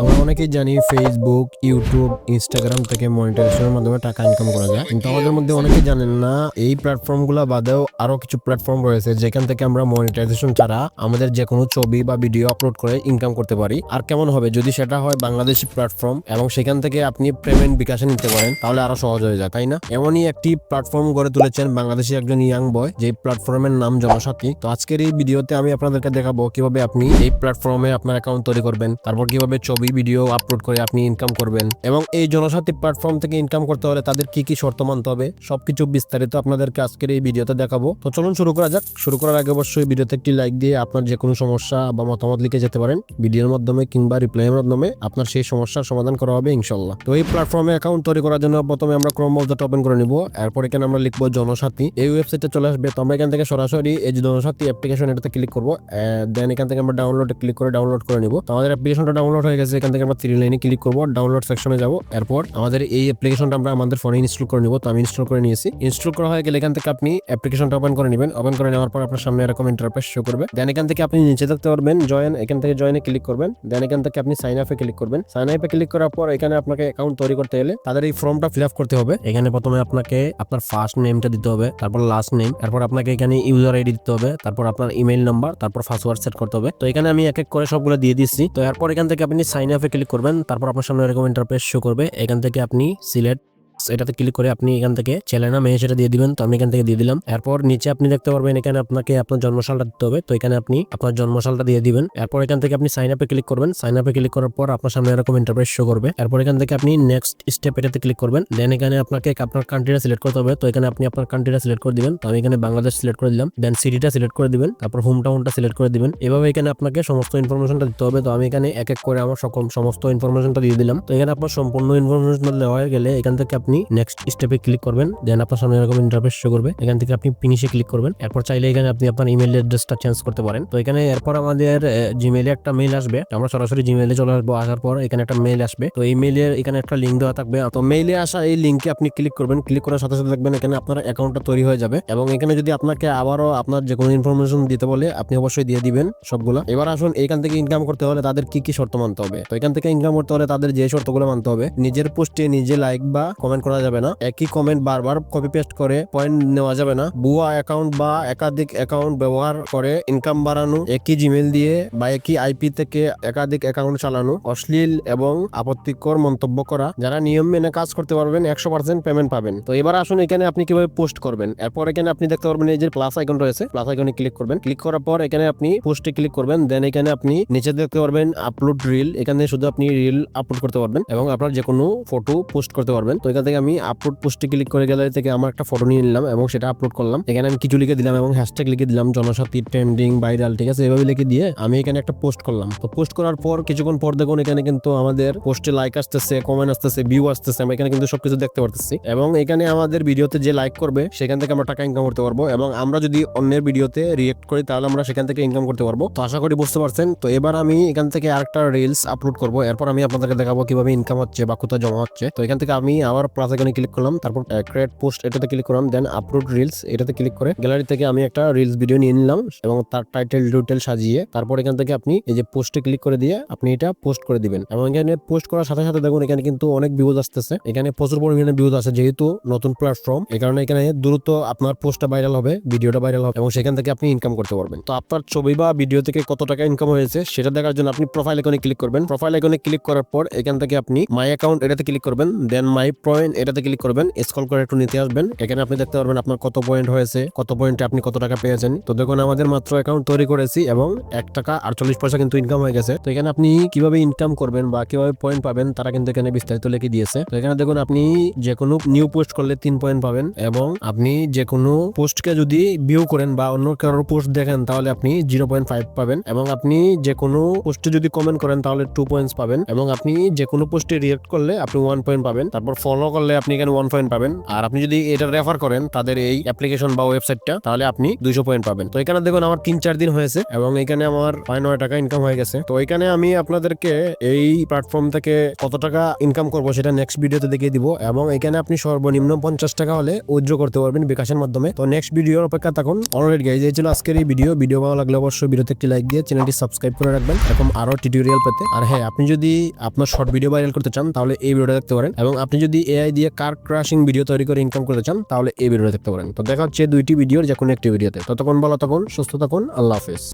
আমরা অনেকেই জানি ফেসবুক ইউটিউব ইনস্টাগ্রাম থেকে মনিটাইজেশনের মাধ্যমে টাকা ইনকাম করা যায়। কিন্তু আমাদের মধ্যে অনেকেই জানেন না, এই প্ল্যাটফর্মগুলো বাদেও আরও কিছু প্ল্যাটফর্ম রয়েছে যেখান থেকে আমরা মনিটাইজেশন ছাড়া আমাদের যে কোনো ছবি বা ভিডিও আপলোড করে ইনকাম করতে পারি। আর কেমন হবে? যদি সেটা হয় বাংলাদেশি প্ল্যাটফর্ম এবং সেখান থেকে আপনি পেমেন্ট বিকাশে নিতে পারেন, তাহলে আরও সহজ হয়ে যায়, তাই না? এমনই একটি প্ল্যাটফর্ম গড়ে তুলেছেন বাংলাদেশি একজন ইয়াং বয় যে প্ল্যাটফর্মের নাম জনসাথী তো আজকের এই ভিডিওতে আমি আপনাদেরকে দেখাবো কীভাবে আপনি এই প্ল্যাটফর্মে আপনার অ্যাকাউন্ট তৈরি করবেন, তারপর কীভাবে ছবি ভিডিও আপলোড করে আপনি ইনকাম করবেন এবং এই জনসাথী প্ল্যাটফর্ম থেকে ইনকাম করতে হলে তাদের কি কি শর্ত মানতে হবে, সবকিছু বিস্তারিত আপনাদেরকে আজকের এই ভিডিওতে দেখাবো। তো চলুন শুরু করা যাক। শুরু করার আগে অবশ্যই ভিডিওতে একটি লাইক দিয়ে আপনার যে কোনো সমস্যা বা মতামত লিখে যেতে পারেন। ভিডিওর মাধ্যমে কিংবা রিপ্লাইয়ের মাধ্যমে আপনার সেই সমস্যার সমাধান করা হবে ইনশাল্লাহ তো এই প্ল্যাটফর্মে অ্যাকাউন্ট তৈরি করার জন্য প্রথমে আমরা ক্রোম ব্রাউজারটা ওপেন করে নিব। এরপর এখানে আমরা লিখব জনসাথী। এই ওয়েবসাইটে চলে আসবে। তো আমরা এখান থেকে সরাসরি এই যে জনসাথী অ্যাপ্লিকেশন এটাতে ক্লিক করব দেন এখান থেকে আমরা ডাউনলোডে ক্লিক করে ডাউনলোড করে নিব। তো আমাদের অ্যাপ্লিকেশনটা ডাউনলোড হয়ে গেছে। এখান থেকে আমরা থ্রি লাইনে ক্লিক করব ডাউনলোড সেকশনে যাব। এরপর আমাদের এই অ্যাপ্লিকেশনটা আমরা আমাদের ফোনে ইনস্টল করে নিব, তো আমি ইনস্টল করে নিয়েছি। ইনস্টল করা হয়ে গেলে এখান থেকে আপনি অ্যাপ্লিকেশনটা ওপেন করে নেবেন। ওপেন করে নেওয়ার পর আপনার সামনে এরকম ইন্টারফেস শো করবে। দেন এখান থেকে আপনি নিচে দেখতে পারবেন জয়েন এখান থেকে জয়েনে ক্লিক করবেন। দেন এখান থেকে আপনি সাইন আপে ক্লিক করবেন। সাইন আপে ক্লিক করার পর এখানে আপনাকে অ্যাকাউন্ট তৈরি করতে গেলে তাদের এই ফর্মটা ফিল আপ করতে হবে। এখানে প্রথমে আপনাকে আপনার ফার্স্ট নেমটা দিতে হবে, তারপর লাস্ট নেম এরপর আপনাকে এখানে ইউজার আইডি দিতে হবে, তারপর আপনার ইমেল নাম্বার তারপর পাসওয়ার্ড সেট করতে হবে। তো এখানে আমি এক এক করে সবগুলো দিয়ে দিচ্ছি তো এরপর এখান থেকে আপনি সাইন আপে ক্লিক করবেন তারপর আপনার সামনে এরকম ইন্টারফেস শো করবে। এখান থেকে আপনি সিলেক্ট এটাতে ক্লিক করে আপনি এখান থেকে ছেলে না মেয়ে সেটা দিয়ে দিবেন, তো আমি এখান থেকে দিয়ে দিলাম। এরপর নিচে আপনি দেখতে পারবেন এখানে আপনাকে আপনার জন্মসালটা দিতে হবে, তো এখানে আপনি আপনার জন্মসালটা দিয়ে দিবেন। এরপর এখান থেকে আপনি সাইন আপে ক্লিক করবেন সাইন আপে ক্লিক করার পর আপনার সামনে এরকম ইন্টারপ্রেস শো করবে। এরপর এখান থেকে আপনি নেক্সট স্টেপ এটাতে ক্লিক করবেন দেন এখানে আপনাকে আপনার কান্ট্রিটা সিলেক্ট করতে হবে, তো এখানে আপনি আপনার কান্ট্রিটা সিলেক্ট করে দিবেন, তো আমি এখানে বাংলাদেশ সিলেক্ট করে দিলাম দেন সিটিটা সিলেক্ট করে দিবেন, তারপর হোম টাউনটা সিলেক্ট করে দিবেন। এভাবে এখানে আপনাকে সমস্ত ইনফরমেশনটা দিতে হবে, তো আমি এখানে এক এক করে আমার সকল সমস্ত ইনফরমেশনটা দিয়ে দিলাম। তো এখানে আপনার সম্পূর্ণ ইনফরমেশন দেওয়া হয়ে গেলে এখান থেকে আপনি নেক্সট স্টেপে ক্লিক করবেন দেন আপনার সামনে এরকম ইন্টারফেস শো করবে। এখান থেকে আপনি ফিনিশে ক্লিক করবেন। এরপর চাইলে এখানে আপনি আপনার ইমেল অ্যাড্রেসটা চেঞ্জ করতে পারেন। তো এখানে এরপর আমাদের জিমেইলে একটা মেইল আসবে। আমরা সরাসরি জিমেইলে চলে আসব। আসার পর এখানে একটা মেইল আসবে। তো এই মেইলের এখানে একটা লিঙ্ক দেওয়া থাকবে। তো মেইলে আসা এই লিঙ্কে আপনি ক্লিক করবেন। ক্লিক করার সাথে সাথে দেখবেন এখানে আপনার অ্যাকাউন্টটা তৈরি হয়ে যাবে। এবং এখানে যদি আপনাকে আবারও আপনার যে কোনো ইনফরমেশন দিতে বলে, আপনি অবশ্যই দিয়ে দিবেন সবগুলো। এবার আসুন, এখান থেকে ইনকাম করতে হলে তাদের কি কি শর্ত মানতে হবে? তো এখান থেকে ইনকাম করতে হলে তাদের যে শর্তগুলো মানতে হবে, নিজের পোস্টে নিজে লাইক বা কমেন্ট করা যাবে না। একই কমেন্ট বারবার কপি পেস্ট করে পয়েন্ট নেওয়া যাবে না। ভুয়া অ্যাকাউন্ট বা একাধিক অ্যাকাউন্ট ব্যবহার করে ইনকাম বাড়ানো, একই জিমেল দিয়ে বা একই আইপি থেকে একাধিক অ্যাকাউন্ট চালানো, অশ্লীল এবং আপত্তিকর মন্তব্য করা। যারা নিয়ম মেনে কাজ করতে পারবেন, একশো পার্সেন্ট পেমেন্ট পাবেন। তো এবার আসুন এখানে আপনি কীভাবে পোস্ট করবেন। এরপর এখানে আপনি দেখতে পারবেন এই যে প্লাস আইকন রয়েছে। প্লাস আইকনে ক্লিক করবেন। ক্লিক করার পর এখানে আপনি পোস্টে ক্লিক করবেন। দেন এখানে আপনি নিচে দেখতে পারবেন আপলোড রিল এখানে শুধু আপনি রিল আপলোড করতে পারবেন এবং আপনার যে কোনো ফটো পোস্ট করতে পারবেন। তো এখান থেকে আমি আপলোড পোস্টে ক্লিক করে গ্যালারি থেকে আমার একটা ফটো নিয়ে নিলাম এবং সেটা আপলোড করলাম। এখানে আমি কিছু লিখে দিলাম এবং হ্যাশট্যাগ লিখে দিলাম, জনসাথী ট্রেন্ডিং ভাইরাল ঠিক আছে? এভাবে লিখে দিয়ে আমি এখানে একটা পোস্ট করলাম। তো পোস্ট করার পর, কিছুক্ষণ পর দেখুন এখানে কিন্তু আমাদের পোস্টে লাইক আসতেছে কমেন্ট আসতেছে ভিউ আসতেছে আমি এখানে কিন্তু সবকিছু দেখতে পারতেছি। এবং এখানে আমাদের ভিডিওতে যে লাইক করবে, সেখান থেকে আমরা টাকা ইনকাম করতে পারব এবং আমরা যদি অন্যের ভিডিওতে রিয়েক্ট করি, তাহলে আমরা সেখান থেকে ইনকাম করতে পারব। তো আশা করি বুঝতে পারছেন। তো এবার আমি এখান থেকে আরেকটা রিলস আপলোড করব। এরপর আমি আপনাদেরকে দেখাবো কীভাবে ইনকাম হচ্ছে বা কোথায় জমা হচ্ছে। তো এখান থেকে আমি আবার প্লাস এখানে ক্লিক করলাম, তারপর ক্রিয়েট পোস্ট এটাতে ক্লিক করলাম দেন আপলোড রিলস এটাতে ক্লিক করে গ্যালারি থেকে আমি একটা রিলস ভিডিও নিয়ে নিলাম এবং তার টাইটেল ডিটেল সাজিয়ে তারপর এখান থেকে আপনি এই যে পোস্টে ক্লিক করে দিয়ে আপনি এটা পোস্ট করে দিবেন। এবং এখানে পোস্ট করার সাথে সাথে দেখুন, এখানে কিন্তু অনেক ভিউজ আসতেছে। এখানে প্রচুর পরিমাণে ভিউজ আছে, যেহেতু নতুন প্ল্যাটফর্ম এই কারণে এখানে দ্রুত আপনার পোস্টটা ভাইরাল হবে ভিডিওটা ভাইরাল হবে এবং সেখান থেকে আপনি ইনকাম করতে পারবেন। তো আপনার ছবি বা ভিডিও থেকে কত টাকা ইনকাম হয়েছে সেটা দেখার জন্য আপনি প্রোফাইল আইকনে ক্লিক করবেন। প্রোফাইল আইকনে ক্লিক করার পর এখান থেকে আপনি মাই অ্যাকাউন্ট এটাতে ক্লিক করবেন দেন মাই পয়েন্ট এটাতে ক্লিক করবেন স্ক্রল করে একটু নিতে আসবেন। এখানে আপনি দেখতে পারবেন আপনার কত পয়েন্ট হয়েছে, কত পয়েন্টে আপনি কত টাকা পেয়েছেন। তো দেখুন, আমাদের মাত্র অ্যাকাউন্ট তৈরি করেছি এবং এক টাকা আটচল্লিশ পয়সা কিন্তু ইনকাম হয়ে গেছে। তো এখানে আপনি কীভাবে ইনকাম করবেন বা কীভাবে পয়েন্ট পাবেন, তারা কিন্তু এখানে বিস্তারিত লিখে দিয়েছে। তো এখানে দেখুন, আপনি যে কোনো নিউ পোস্ট করলে তিন পয়েন্ট পাবেন এবং আপনি যে কোনো পোস্টকে যদি ভিউ করেন বা অন্য কারোর পোস্ট দেখেন, তাহলে আপনি জিরো পয়েন্ট ফাইভ পাবেন এবং আপনি যে কোনো পোস্টে যদি কমেন্ট করেন, তাহলে টু পয়েন্টস পাবেন এবং আপনি যে কোনো পোস্টে রিয়েক্ট করলে আপনি ওয়ান পয়েন্ট পাবেন। তারপর ফলো করলে আপনি এখানে ওয়ান পয়েন্ট পাবেন। আর আপনি যদি এটা রেফার করেন তাদের এই অ্যাপ্লিকেশন বা ওয়েবসাইটটা তাহলে আপনি দুইশো পয়েন্ট পাবেন। তো এখানে দেখুন, আমার তিন চার দিন হয়েছে এবং এখানে আমার প্রায় নয় টাকা ইনকাম হয়ে গেছে। তো এখানে আমি আপনাদেরকে এই প্ল্যাটফর্ম থেকে কত টাকা ইনকাম করব সেটা নেক্সট ভিডিওতে দেখিয়ে দিব এবং এখানে আপনি সর্বনিম্ন পঞ্চাশ টাকা হলে উজ্জ্ব করতে পারবেন বিকাশের মাধ্যমে। তো নেক্সট ভিডিওর অপেক্ষা থাকুন। অলরেডি গাইজ এই ছিল আজকের এই ভিডিও ভিডিও ভালো লাগলে অবশ্যই ভিডিওতে একটি লাইক দিয়ে চ্যানেলটি সাবস্ক্রাইব করে রাখবেন। এরকম আরও টিউটোরিয়াল পেতে। আর হ্যাঁ আপনি যদি আপনার শর্ট ভিডিও ভাইরাল করতে চান, তাহলে এই ভিডিওটা দেখতে পারেন। এবং আপনি যদি এআই দিয়ে কার ক্রাশিং ভিডিও তৈরি করে ইনকাম করতে চান, তাহলে এই ভিডিওটা দেখতে পারেন। তো দেখা হচ্ছে দুইটি ভিডিওর যে কোনো একটি ভিডিওতে ততক্ষণ বলো তখন সুস্থ থাকুন, আল্লাহ হাফেজ।